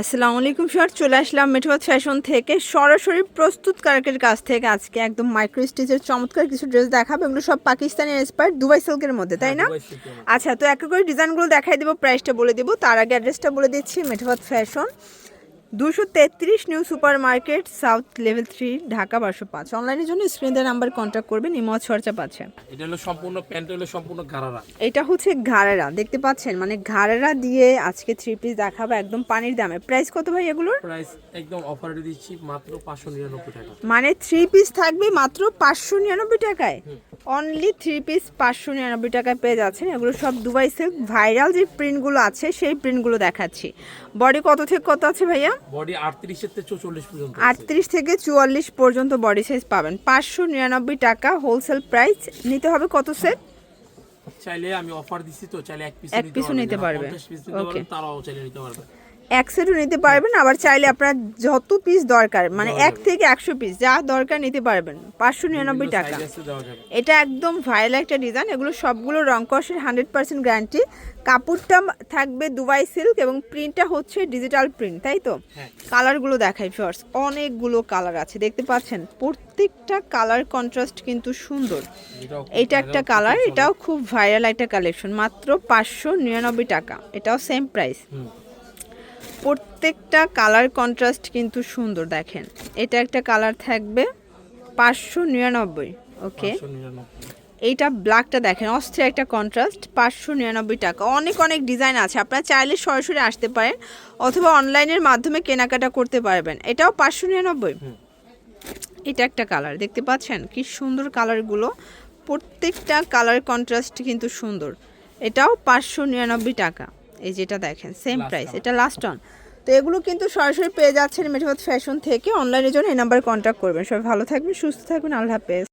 আসসালামু আলাইকুম স্যার চলে আসলাম মেঠোবাদ ফ্যাশন থেকে। সরাসরি প্রস্তুতকারকের কাছ থেকে আজকে একদম মাইক্রো স্টিচের চমৎকার কিছু ড্রেস দেখাবো এগুলো সব পাকিস্তানি ইন্সপায়ার দুবাই সিল্কের মধ্যে তাই না? আচ্ছা তো এক এক করে ডিজাইনগুলো দেখাই দেবো প্রাইসটা বলে দেবো। তার আগে অ্যাড্রেসটা বলে দিচ্ছি মেঠোবাদ ফ্যাশন। দুশো তেত্রিশ new super market south level three Dhaka বারোশো পাঁচ। অনলাইনের জন্য স্ক্রিনে নাম্বার কন্ট্যাক্ট করবেন ইমজ খরচা পাচ্ছেন এটা হলো সম্পূর্ণ প্যান্ট হলো সম্পূর্ণ গারারা এটা হচ্ছে ঘাড়েরা দেখতে পাচ্ছেন? মানে ঘাড়েরা দিয়ে আজকে থ্রি পিস দেখাবো একদম পানির দামে। প্রাইস কত ভাই এগুলোর? প্রাইস একদম অফারে দিচ্ছি মাত্র পাঁচশো নিরানব্বই টাকা। মানে থ্রি পিস থাকবে মাত্র পাঁচশো নিরানব্বই টাকায়? অনলি থ্রি পিস পাঁচশো নিরানব্বই টাকায় পেয়ে যাচ্ছেন। এগুলো সব দুবাই সিল্ক ভাইরাল যে প্রিন্টগুলো আছে সেই প্রিন্টগুলো দেখাচ্ছি। বডি কত থেকে কত আছে ভাইয়া? বডি আটত্রিশের থেকে চৌচল্লিশ পর্যন্ত আটত্রিশ থেকে চুয়াল্লিশ পর্যন্ত বডি সাইজ পাবেন। পাঁচশো নিরানব্বই টাকা হোলসেল প্রাইস নিতে হবে কত সেট চাইলে আমি অফার দিচ্ছি তো চাইলে এক পিস নিতে পারবে। পারবে তারাও চাইলে নিতে পারবে। এক সেটও নিতে পারবেন আবার চাইলে আপনার যত পিস দরকার মানে এক থেকে একশো পিস যা দরকার নিতে পারবেন পাঁচশো নিরানব্বই টাকা। এটা একদম ভাইরাল একটা ডিজাইন এগুলো সবগুলো রং কষের হান্ড্রেড পার্সেন্ট গ্যারান্টি কাপড়টা থাকবে দুবাই সিল্ক এবং প্রিন্টটা হচ্ছে ডিজিটাল প্রিন্ট তাই তো? হ্যাঁ। কালারগুলো দেখাই ফার্স্ট অনেকগুলো কালার আছে দেখতে পাচ্ছেন? প্রত্যেকটা কালার কন্ট্রাস্ট কিন্তু সুন্দর। এটা একটা কালার এটাও খুব ভাইরাল একটা কালেকশন মাত্র পাঁচশো নিরানব্বই টাকা এটাও সেম প্রাইস। প্রত্যেকটা কালার কন্ট্রাস্ট কিন্তু সুন্দর দেখেন। এটা একটা কালার থাকবে পাঁচশো নিরানব্বই ওকে এইটা ব্ল্যাকটা দেখেন অস্থির একটা কন্ট্রাস্ট পাঁচশো নিরানব্বই টাকা। অনেক অনেক ডিজাইন আছে আপনারা চাইলে সরাসরি আসতে পারেন অথবা অনলাইনের মাধ্যমে কেনাকাটা করতে পারবেন। এটাও পাঁচশো নিরানব্বই। এটা একটা কালার দেখতে পাচ্ছেন? কি সুন্দর কালারগুলো প্রত্যেকটা কালার কন্ট্রাস্ট কিন্তু সুন্দর। এটাও পাঁচশো নিরানব্বই টাকা। এই যেটা দেখেন সেম প্রাইস এটা লাস্ট অন তো এগুলো কিন্তু সরাসরি পেয়ে যাচ্ছেন মেঠাবাদ ফ্যাশন থেকে। অনলাইনের জন্য এই নাম্বারে কন্ট্যাক্ট করবেন। সবাই ভালো থাকবেন সুস্থ থাকবেন আল্লাহ হাফেজ।